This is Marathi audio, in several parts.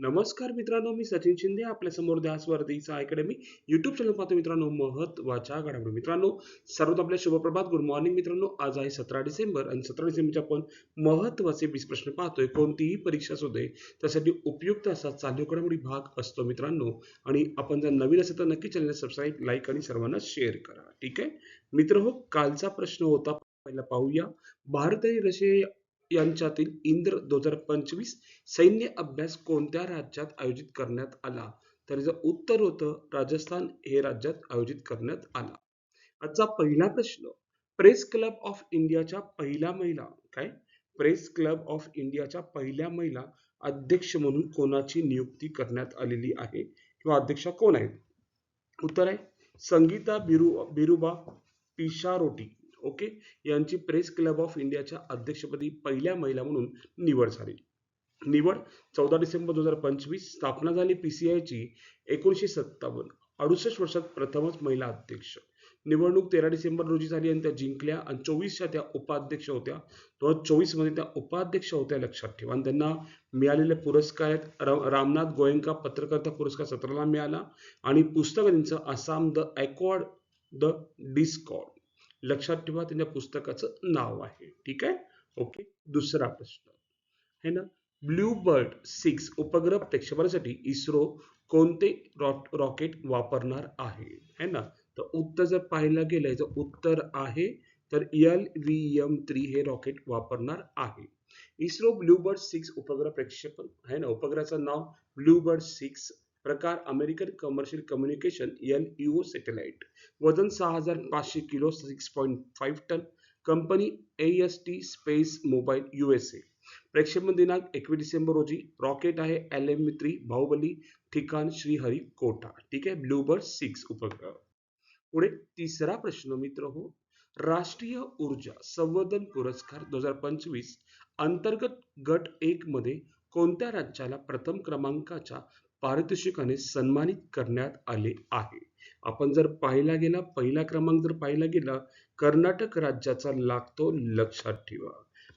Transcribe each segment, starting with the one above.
नमस्कार मित्रांनो मी सचिन शिंदे आपल्यासमोर ध्यासवर्तीचा अकॅडमी युट्यूब चॅनल पाहतो मित्रांनो महत्त्वाच्या घडामोडी. मित्रांनो सर्वात आपल्या शुभप्रभात गुड मॉर्निंग मित्रांनो. आज आहे सतरा डिसेंबर आणि सतरा डिसेंबरचे आपण महत्त्वाचे वीस प्रश्न पाहतोय. कोणतीही परीक्षा असू दे त्यासाठी उपयुक्त असा चालू घडामोडी भाग असतो मित्रांनो. आणि आपण जर नवीन असेल तर नक्की चॅनल सबस्क्राईब लाईक आणि सर्वांना शेअर करा. ठीक आहे? मित्र हो कालचा प्रश्न होता पहिला पाहूया. भारत आणि रशिया यांच्यातील इंद्र दोन हजार पंचवीस सैन्य अभ्यास कोणत्या राज्यात आयोजित करण्यात आला? तर उत्तर होतं राजस्थान हे राज्यात आयोजित करण्यात आला. आजचा पहिला प्रश्न प्रेस क्लब ऑफ इंडियाच्या पहिल्या महिला काय? प्रेस क्लब ऑफ इंडियाच्या पहिल्या महिला अध्यक्ष म्हणून कोणाची नियुक्ती करण्यात आलेली आहे? किंवा अध्यक्षा कोण आहेत? उत्तर आहे संगीता बिरु बिरुबा पिशारोटी. ओके? यांची प्रेस क्लब ऑफ इंडियाच्या अध्यक्षपदी पहिल्या महिला म्हणून निवड झाली. निवड चौदा डिसेंबर दोन हजार पंचवीस स्थापना झाली पीसीआयची एकोणीसशे सत्तावन्न. अडुसष्ट वर्षात प्रथमच महिला अध्यक्ष. निवडणूक तेरा डिसेंबर रोजी झाली आणि त्या जिंकल्या आणि चोवीसच्या त्या उपाध्यक्ष होत्या. दोन हजार चोवीसमध्ये त्या उपाध्यक्ष होत्या लक्षात ठेवा. आणि त्यांना मिळालेले पुरस्कार आहेत. रामनाथ गोयंका पत्रकारिता पुरस्कार सतराला मिळाला. आणि पुस्तक त्यांचं Assam the accord the discord लक्षात ठेवा त्यांच्या पुस्तकाचं नाव आहे. ठीक आहे? ओके? दुसरा प्रश्न. है ना? ब्ल्यू बर्ड सिक्स उपग्रह प्रक्षेपणासाठी इस्रो कोणते रॉ- रॉकेट वापरणार आहे? है ना? तर उत्तर जर पाहायला गेलं तर उत्तर आहे तर एल व्ही एम थ्री हे रॉकेट वापरणार आहे. इस्रो ब्लूबर्ड सिक्स उपग्रह प्रक्षेपण आहे ना? उपग्रहाचं नाव ब्लूबर्ड सिक्स प्रकार American commercial communication L U satellite वजन सहा हजार पाचशे kilo six point five ton. Company A S T space mobile U S A प्रेक्षेपण दिनांक एकवीस डिसेंबर रोजी रॉकेट आहे एल एम थ्री बाहुबली ठिकाण श्रीहरिकोटा ठीक आहे? ब्लूबर्ड सिक्स उपग्रह. पुढे तिसरा प्रश्न मित्र हो. राष्ट्रीय ऊर्जा संवर्धन पुरस्कार दोन हजार पंचवीस अंतर्गत गट एक मध्ये कोणत्या राज्याला प्रथम क्रमांकाच्या पारितोषिकाने सन्मानित करण्यात आले आहे. आपण जर पाहिला गेला पहिला क्रमांक जर पाहिला गेला कर्नाटक राज्याचा लागतो लक्षात ठेवा.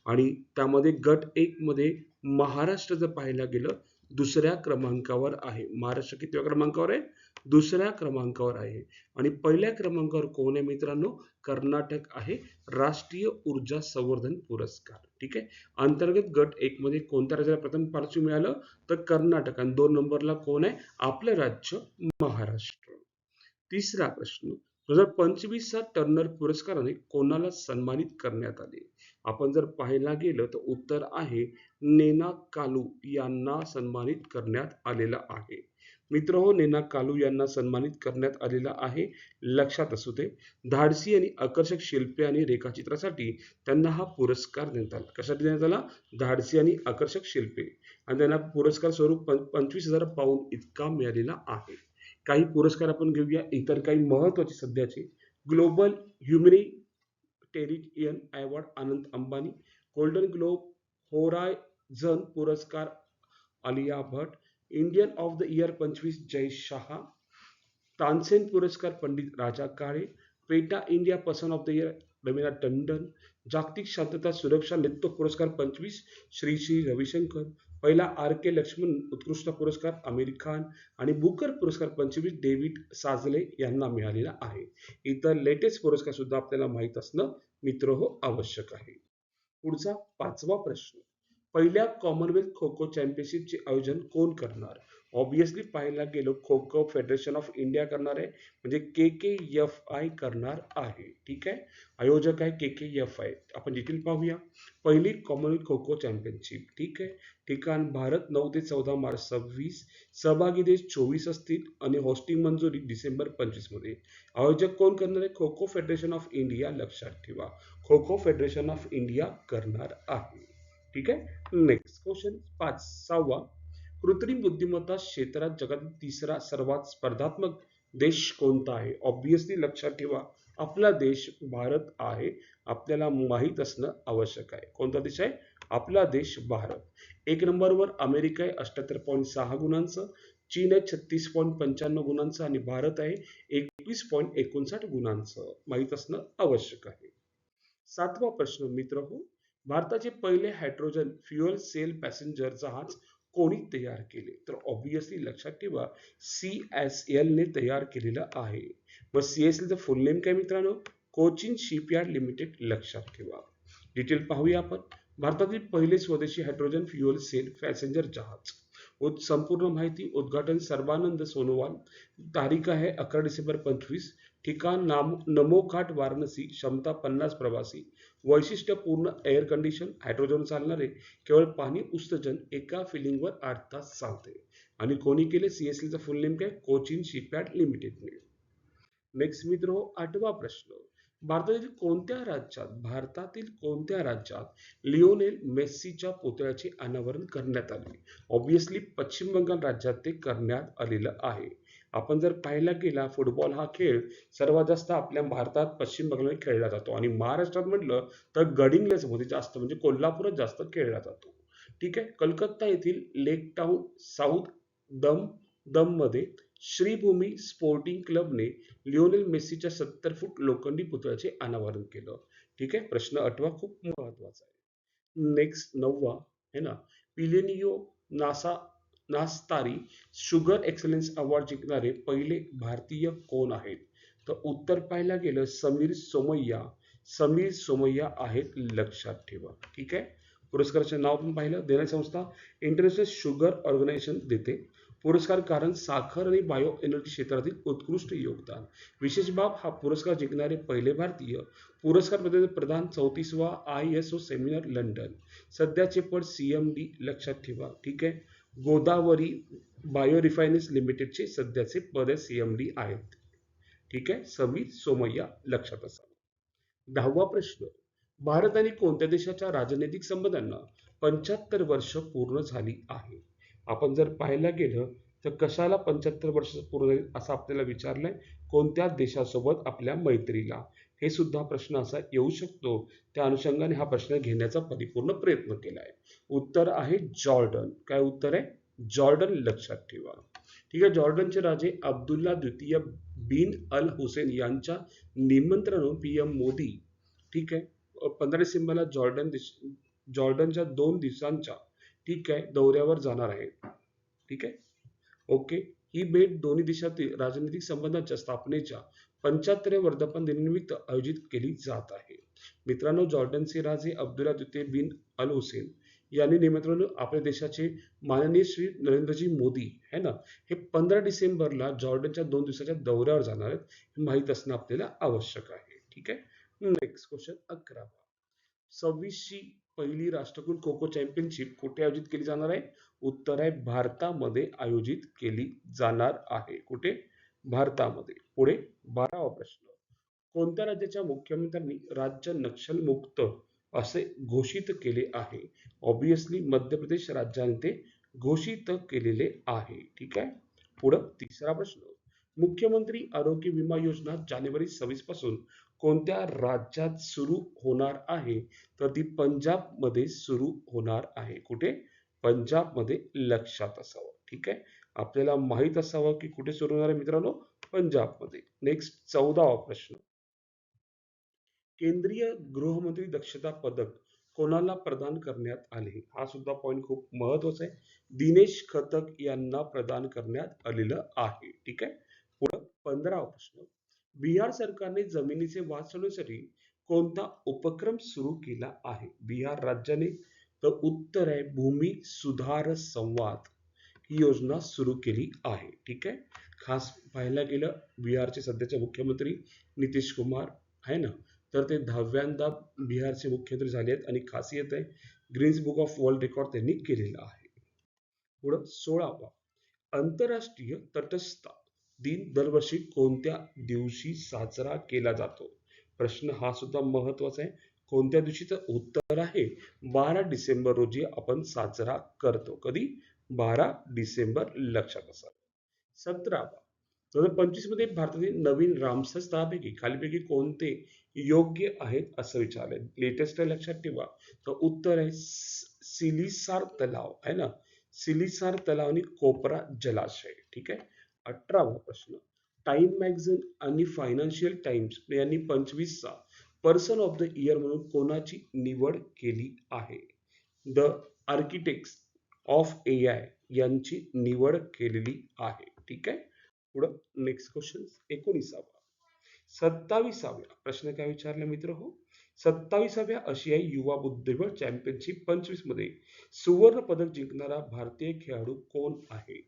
आणि त्यामध्ये गट एक मध्ये महाराष्ट्र जर पाहायला गेलं दुसऱ्या क्रमांकावर आहे. महाराष्ट्र कितव्या क्रमांकावर आहे? दुसऱ्या क्रमांकावर आहे. आणि पहिल्या क्रमांकावर कोण आहे मित्रांनो? कर्नाटक आहे. राष्ट्रीय ऊर्जा संवर्धन पुरस्कार. ठीक आहे? अंतर्गत गट एक मध्ये कोणत्या राज्याला प्रथम पारितोषिक मिळालं? तर कर्नाटक. आणि दोन नंबरला कोण आहे? आपलं राज्य महाराष्ट्र. तिसरा प्रश्न. दोन हजार पंचवीस चा टर्नर पुरस्काराने कोणाला सन्मानित करण्यात आले? आपण जर पाहायला गेलं तर उत्तर आहे नेना कालू यांना सन्मानित करण्यात आलेला आहे. मित्र हो नेना कालू यांना सन्मानित करण्यात आलेला आहे. लक्षात असू दे धाडसी आणि आकर्षक शिल्पे आणि रेखाचित्रासाठी त्यांना हा पुरस्कार देण्यात आला. कशासाठी देण्यात आला? धाडसी आणि आकर्षक शिल्पे. आणि त्यांना पुरस्कार स्वरूप पंचवीस हजार पाऊंड इतका मिळालेला आहे. काही पुरस्कार आपण घेऊया. इतर काही महत्त्वाचे सध्याचे. Global humanitarian award Anant Ambani. Golden globe horizon पुरस्कार Alia Bhatt. Indian of the year पंचवीस जय शहा तानसेन पुरस्कार Pandit Raja Kale PETA India person of the year Raveena Tandon जागतिक शांतता सुरक्षा नेतृत्व पुरस्कार पंचवीस श्री श्री रविशंकर पहिला आर के लक्ष्मण उत्कृष्ट पुरस्कार आमिर खान आणि बुकर पुरस्कार पंचवीस डेव्हिड साजले यांना मिळालेला आहे. इतर लेटेस्ट पुरस्कार सुद्धा आपल्याला माहीत असणं मित्र हो आवश्यक आहे. पुढचा पाचवा प्रश्न. पहिल्या कॉमनवेल्थ खो खो चॅम्पियनशिपचे आयोजन कोण करणार? ऑब्विसली पाहायला गेलो Kho Kho federation of India करणार आहे म्हणजे के के एफ आय करणार आहे. ठीक आहे? आयोजक आहे के के एफ आय आपण डिटेल पाहूया. पहिली कॉमनवेल्थ खो खो चॅम्पियनशिप ठीक आहे? ठिकाण भारत नऊ ते चौदा मार्च सव्वीस. सहभागी देश चोवीस असतील आणि हॉस्टिंग मंजुरी डिसेंबर पंचवीसमध्ये. आयोजक कोण करणार आहे? Kho Kho federation of India लक्षात ठेवा. Kho Kho federation of India करणार आहे. ठीक आहे? नेक्स्ट क्वेश्चन पाच सहावा. कृत्रिम बुद्धिमत्ता क्षेत्रात जगातील तिसरा सर्वात स्पर्धात्मक देश कोणता आहे? ऑब्विसली लक्षात ठेवा आपला देश भारत आहे. आपल्याला माहीत असणं आवश्यक आहे. कोणता देश आहे? आपला देश भारत. एक नंबरवर अमेरिका आहे अठ्याहत्तर पॉईंट सहा गुणांचं. चीन आहे छत्तीस पॉईंट पंच्याण्णव गुणांचं. आणि भारत आहे एकवीस पॉईंट एकोणसाठ गुणांचं. माहीत असणं आवश्यक आहे. सातवा प्रश्न मित्र हो भारताचे पहिले हायड्रोजन फ्युअल सेल पॅसेंजर जहाज कोणी तयार केले? तर ऑब्विसली लक्षात ठेवा सी एस एल ने तयार केलेलं आहे. मग सी एस एलचं फुल नेम काय मित्रांनो? कोचिन शिपयार्ड लिमिटेड लक्षात ठेवा. डिटेल पाहूया आपण. भारतातील पहिले स्वदेशी हायड्रोजन फ्युअल सेल पॅसेंजर जहाज संपूर्ण माहिती उद्घाटन सर्वानंद सोनोवाल. तारीख आहे अकरा डिसेंबर पंचवीस. ठिकाण नाम नमोखाट वाराणसी क्षमता पन्नास प्रवासी वैशिष्ट्यपूर्ण एअर कंडिशन हायड्रोजन चालणारे केवळ पाणी उत्सर्जन एका फिलिंगवर आठ तास चालते. आणि कोणी केले सीएसएलचा फुल नेम काय? कोचिन शिपयार्ड लिमिटेडने. नेक्स्ट मित्र हो आठवा प्रश्न. भारतातील कोणत्या राज्यात भारतातील कोणत्या राज्यात लिओनेल मेस्सीच्या पुतळ्याचे अनावरण करण्यात आले? ऑब्विसली पश्चिम बंगाल राज्यात ते करण्यात आलेलं आहे. आपण जर पाहायला गेला फुटबॉल हा खेळ सर्वात जास्त आपल्या भारतात पश्चिम बंगालमध्ये खेळला जातो. आणि महाराष्ट्रात म्हटलं तर गडिंग्लजमध्ये जास्त म्हणजे कोल्हापुरात जास्त खेळला जातो. ठीक आहे? कलकत्ता येथील लेक टाउन साऊथ दम दममध्ये श्रीभूमी स्पोर्टिंग क्लबने लिओनेल मेस्सीच्या सत्तर फूट लोखंडी पुतळ्याचे अनावरण केलं. ठीक आहे? प्रश्न आठवा खूप महत्त्वाचा आहे. नेक्स्ट नववा है ना? पिलेनियो नासा नास्तारी शुगर एक्सलन्स अवॉर्ड जिंकणारे पहिले भारतीय कोण आहेत? तर उत्तर पाहायला गेलं समीर सोमय्या. समीर सोमय्या आहेत लक्षात ठेवा. ठीक आहे? पुरस्काराचे नाव पण पाहिलं देण्याची संस्था इंटरनॅशनल शुगर ऑर्गनायझेशन देते. पुरस्कार कारण साखर आणि बायो एनर्जी क्षेत्रातील उत्कृष्ट योगदान. विशेष बाब हा पुरस्कार जिंकणारे पहिले भारतीय पुरस्कार प्रधान प्रदान चौतीसवा I S O seminar London. सध्याचे पद सी एम डी लक्षात ठेवा. ठीक आहे? गोदावरी बायोरिफायनर्स लिमिटेडचे सध्याचे पद सी एम डी आहेत. ठीक आहे? समीर सोमय्या लक्षात असावे दहावा प्रश्न. भारत आणि कोणत्या देशाच्या राजनैतिक संबंधांना पंच्याहत्तर वर्ष पूर्ण झाली आहे? आपण जर पाहायला गेलं तर कशाला पंच्याहत्तर वर्ष पूर्ण झाली असं आपल्याला विचारलंय? कोणत्या देशासोबत आपल्या मैत्रीला? हे सुद्धा प्रश्न असा येऊ शकतो. त्या अनुषंगाने हा प्रश्न घेण्याचा परिपूर्ण प्रयत्न केला आहे उत्तर आहे जॉर्डन. काय उत्तर आहे? जॉर्डन लक्षात ठेवा. ठीक आहे जॉर्डनचे राजे अब्दुल्ला द्वितीय बिन अल हुसेन यांच्या निमंत्रणावरून पी एम मोदी ठीक आहे पंधरा डिसेंबरला जॉर्डन देश जॉर्डनच्या दोन दिवसांच्या ठीक आहे दौऱ्यावर जाणार आहे ठीक आहे? ओके. ही भेट दोन्ही देशातील राजनैतिक संबंधांच्या स्थापनेच्या पंच्याहत्तर वर्धापन दिनानिमित्त आयोजित केली जात आहे. मित्रांनो जॉर्डनचे राजे अब्दुल्ला द्वितीय बिन अल हुसेन यांनी निमंत्रण आपल्या देशाचे माननीय श्री नरेंद्रजी मोदी है ना? हे पंधरा डिसेंबरला जॉर्डनच्या दोन दिवसाच्या दौऱ्यावर जाणार आहेत हे माहीत असणं आपल्याला आवश्यक आहे. ठीक आहे? नेक्स्ट क्वेश्चन अकरावा. सव्वीसची पहिली राष्ट्रकुल खो खो चॅम्पियनशिप कुठे आयोजित केली जाणार आहे? उत्तर आहे भारतामध्ये आयोजित केली जाणार आहे. कुठे? भारतामध्ये. पुढे बारावा प्रश्न. कोणत्या राज्याच्या मुख्यमंत्र्यांनी राज्य नक्षलमुक्त असे घोषित केले आहे. ऑब्विसली मध्य प्रदेश राज्याने ते घोषित केलेले आहे. ठीक आहे? पुढं तिसरा प्रश्न. मुख्यमंत्री आरोग्य विमा योजना जानेवारी सव्वीसपासून कोणत्या राज्यात सुरू होणार आहे? तर ती पंजाबमध्ये सुरू होणार आहे. कुठे? पंजाबमध्ये लक्षात असावं. ठीक आहे? आपल्याला माहीत असावं की कुठे सुरू होणार आहे मित्रांनो? पंजाबमध्ये नेक्स्ट चौदावा प्रश्न. केंद्रीय गृहमंत्री दक्षता पदक कोणाला प्रदान करण्यात आले? हा सुद्धा पॉईंट खूप महत्त्वाचा आहे. दिनेश खतक यांना प्रदान करण्यात आलेलं आहे. ठीक आहे? पुढे पंधरावा प्रश्न. बिहार सरकारने जमिनीचे वाचवण्यासाठी कोणता उपक्रम सुरू केला आहे? बिहार राज्याने तर उत्तर आहे भूमी सुधार संवाद ही योजना सुरू केली आहे. ठीक आहे? खास पाहायला गेलं बिहारचे सध्याचे मुख्यमंत्री नितीश कुमार आहे ना? तर ते दहाव्यांदा बिहारचे मुख्यमंत्री झाले आहेत आणि खासियत आहे Guinness book of world record त्यांनी केलेला आहे. पुढं सोळावा आंतरराष्ट्रीय तटस्थता दिन दरवर्षी कोणत्या दिवशी साजरा केला जातो? प्रश्न हा सुद्धा महत्त्वाचा आहे. कोणत्या दिवशी तर उत्तर आहे? बारा डिसेंबर रोजी आपण साजरा करतो. कधी? बारा डिसेंबर लक्षात असा सतरावा दोन हजार पंचवीसमध्ये भारतातील नवीन रामसर स्थळापैकी खालीपैकी कोणते योग्य आहेत असं विचारले लेटेस्ट लक्षात ठेवा. तर उत्तर आहे सिलिसार तलाव आहे ना? सिलिसार तलाव आणि कोपरा जलाशय ठीक आहे? अठरावा प्रश्न. टाइम मॅगझिन आणि फायनान्शियल टाइम्स यांनी पंचवीसचा पर्सन ऑफ द इयर म्हणून कोणाची निवड केली आहे? The architect of A I यांची निवड केलेली आहे ठीक आहे? पुढं नेक्स्ट क्वेश्चन एकोणीसावा. सत्तावीसाव्या प्रश्न काय विचारला मित्र हो? सत्तावीसाव्या आशियाई युवा बुद्धिबळ चॅम्पियनशिप पंचवीसमध्ये सुवर्ण पदक जिंकणारा भारतीय खेळाडू कोण आहे?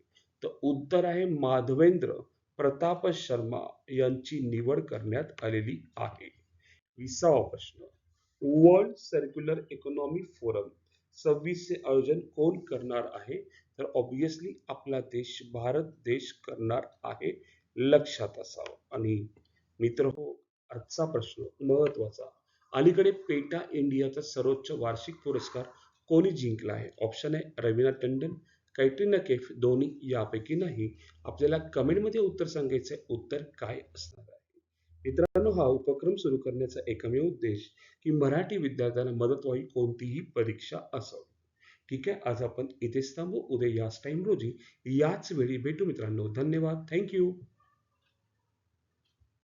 तर उत्तर आहे माधवेंद्र प्रताप शर्मा यांची निवड करण्यात आलेली आहे. विसावा प्रश्न. वर्ल्ड सर्क्युलर इकॉनॉमी फोरम सव्वीसचे आयोजन कोण करणार आहे? तर ऑब्विसली आपला देश भारत देश करणार आहे लक्षात असावं. आणि मित्र हो आजचा प्रश्न महत्त्वाचा अलीकडे पेटा इंडियाचा सर्वोच्च वार्षिक पुरस्कार कोणी जिंकला आहे? ऑप्शन आहे रवीना टंडन कैटरीना कैफ दोन्ही यापैकी नाही. आपल्याला कमेंटमध्ये उत्तर सांगायचं आहे उत्तर काय असणार आहे? मित्रांनो हा उपक्रम सुरू करण्याचा एकमेव उद्देश की मराठी विद्यार्थ्यांना मदत व्हावी कोणतीही परीक्षा असावी. ठीक आहे आज आपण इथेच थांबू. उद्या याच टाइम रोजी याच वेळी भेटू मित्रांनो. धन्यवाद. थँक्यू